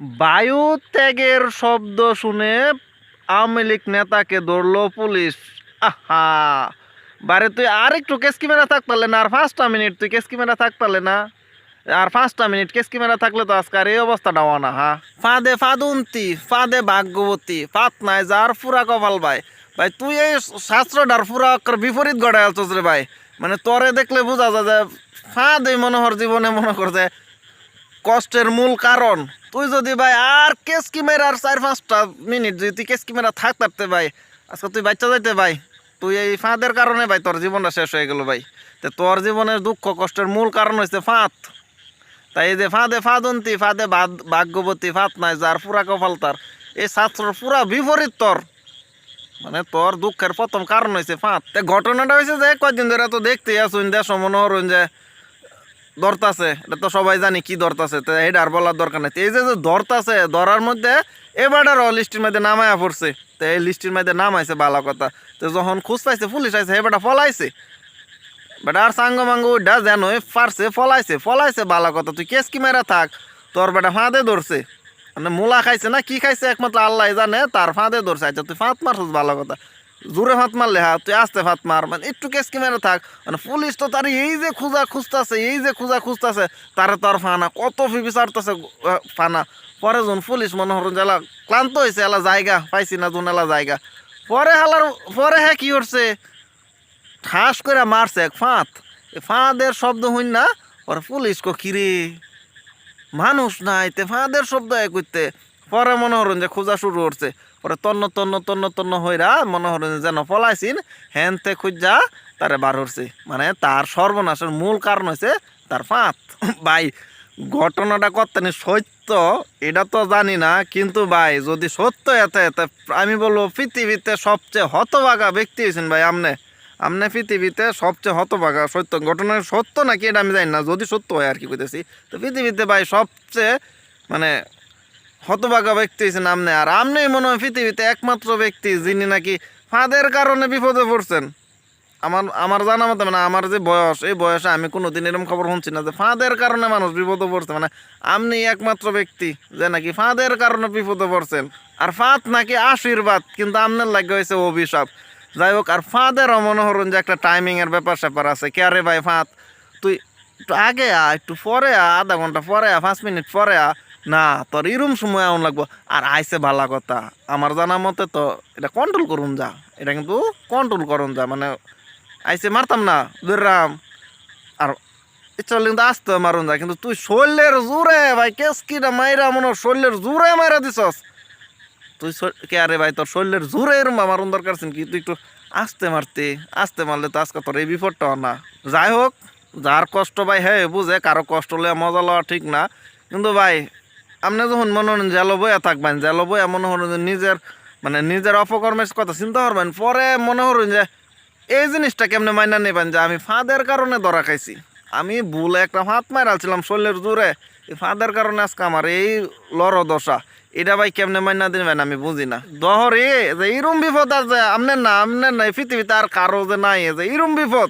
বায়ু ত্যাগের শব্দ শুনে আওয়ামী লীগ নেতাকে ধরলো পুলিশ। আহা! বারে, তুই আর একটু কেস ক্যামেরা থাকতালে না, আর পাঁচটা মিনিট তুই কেস ক্যামেরা থাকতালে না। আর পাঁচটা মিনিট কেস ক্যামেরা থাকলে তো আজকে আর এই অবস্থাটা হওয়া না, হা? ফাঁদে ফাদুন্তি, ফাঁদে ভাগ্যবতী ফাত নাই যার পুরা কপাল ভাই। ভাই, তুই এই শাস্ত্রটার অক্ষর বিপরীত গড়ায় আলছস রে ভাই। মানে তোরে দেখলে বোঝা যায় যে ফাঁদ মনোহর জীবনে মনে করছে কষ্টের মূল কারণ। তুই যদি ভাই আর কেস কিমেরার চার পাঁচটা মিনিট যদি তুই কেস কিমেরা থাক থাকতে ভাই, আজকে তুই বাচ্চা যাইতে ভাই, তুই এই ফাঁদের কারণে ভাই তোর জীবনটা শেষ হয়ে গেল ভাই। তো তোর জীবনের দুঃখ কষ্টের মূল কারণ হচ্ছে ফাঁদ। তাই এই যে ফাঁদে ফাঁদন্তি, ফাঁদে ভাগ্যবতী, ফাঁদ নাই, যার পুরা কপাল তার, এই ছাত্রর পুরা বিপরীত তোর। মানে তোর দুঃখের প্রথম কারণ হয়েছে ফাঁদ। ঘটনাটা হয়েছে যে কয়দিন ধরে তো দেখতেই আসুন দেশ মনোহরণ যে ধরতাছে, এটা তো সবাই জানি কি ধরতাছে, তো এটা আর বলার দরকার নেই। এই যে যে ধরতাছে, ধরার মধ্যে এবারও লিস্টের মধ্যে নামায়া পড়ছে। তো এই লিস্টের মধ্যে নামাইছে ভালো কথা। তো যখন খুঁজ পাইছে পুলিশ আইছে, এবারটা ফলাইছে। বেটা আর সাঙ্গ মাঙ্গ ওইটা যেন পারছে, ফলাইছে ফলাইছে ভালো কথা। তুই কেস কি মেরা থাক, তোর বেটা ফাঁদে ধরছে। মানে মূলা খাইছে না, কি খাইছে একমাত্র আল্লাহ জানে, তার ফাঁদে ধরছে। আচ্ছা তুই ফাঁদ মারছিস ভালো কথা। জোরে ফাঁত মারলে হা তুই আস্তে ফাঁত মার মানে একটু কেস কি মেরে থাক। মানে পুলিশ তো তার এই যে খুঁজা খুঁজতাছে, এই যে খুঁজা খুঁজতাছে, তারে তার ফানা, কত ফি বিচারতেছে ফানা। পরে যখন পুলিশ মনে হরণ যে এলা ক্লান্ত হয়েছে এলা জায়গা পাইছি না, যখন এলা জায়গা। পরে হালার, পরে হ্যাঁ কি করছে? ঠাস করে মারছে এক ফাঁত এ ফাঁদের শব্দ হইন না, পরে পুলিশ কিরে, মানুষ নাই তে, ফাঁদের শব্দ এ করতে পরে মনে হরণ যে খোঁজা শুরু করছে পরে তন্ন তন্ন তন্ন তন্ন হইরা মনে হরণ যে যেন পলাইছিন, হেনতে খুঁজা তারে বার হচ্ছে মানে তার সর্বনাশের মূল কারণ হচ্ছে তার ফাঁত ভাই, ঘটনাটা কতখানি সত্য, এটা তো জানি না, কিন্তু ভাই, যদি সত্য এতে এতে আমি বলব পৃথিবীতে সবচেয়ে হতভাগা ব্যক্তি হয়েছেন ভাই আমনে আমনে পৃথিবীতে সবচেয়ে হতভাগা সত্য ঘটনা সত্য নাকি এটা আমি জানি না, যদি সত্য হয় আর কি কইতেছি। তো পৃথিবীতে ভাই সবচেয়ে মানে হতভাগা ব্যক্তি হয়েছেন আমনে আর আমনেই মনে হয় পৃথিবীতে একমাত্র ব্যক্তি যিনি নাকি ফাঁদের কারণে বিপদে পড়ছেন। আমার আমার জানা মতে মানে আমার যে বয়স, এই বয়সে আমি কোনোদিন এরকম খবর শুনছি না যে ফাঁদের কারণে মানুষ বিপদে পড়ছে। মানে আপনি একমাত্র ব্যক্তি যে নাকি ফাঁদের কারণে বিপদে পড়ছেন। আর ফাঁদ নাকি আশীর্বাদ, কিন্তু আপনার লাগে হয়েছে অভিশাপ। যাই হোক, আর ফাঁদেরও মনে হরুন যে একটা টাইমিংয়ের ব্যাপার স্যাপার আছে, কে ভাই ফাঁদ? তুই একটু আগে আ, একটু পরে আ, আধা ঘণ্টা পরে আ, পাঁচ মিনিট পরে আ না, তোর এরম সময় আউন লাগবো। আর আইসে ভালা কথা, আমার জানা মতে তো এটা কন্ট্রোল করুন যা, এটা কিন্তু কন্ট্রোল করুন যা মানে আইসে মারতাম না দুরাম আর ইচ্ছা কিন্তু আসতে মারুন যা, কিন্তু তুই শরীরের জোরে ভাই, কেস কিটা মাইরা মনে শরীরের জোরে মাইরা দিছস? তুই কে আরে ভাই, তোর শরীরের জোরে এরম মারুন দরকার কি? তুই একটু আস্তে মারতে, আস্তে মারলে তো আজকে তোর এই বিপদটা না। যাই হোক, যার কষ্ট ভাই হ্যাঁ বুঝে, কারও কষ্ট হলে মজা লওয়া ঠিক না। কিন্তু ভাই আপনি যখন মনে হন জেলো বইয়া থাকবেন জেলো বইয়া মনে হন যে নিজের মানে নিজের অপকর্মের কথা চিন্তা করবেন, পরে মনে হরুন যে এই জিনিসটা কেমনে মাইনা নেবেন যে আমি ফাঁদের কারণে ধরা খাইছি। আমি ভুলে একটা ফাঁদ মারালছিলাম শরীরের জোরে, এই ফাঁদের কারণে আজকে আমার এই লড় দশা। এটা ভাই কেমনে মাইনা দিবেন আমি বুঝি না। দহরে যে এইরম বিপদ আছে আমনের না আমনের না পৃথিবীতে আর কারও যে নাই যে এইরম বিপদ।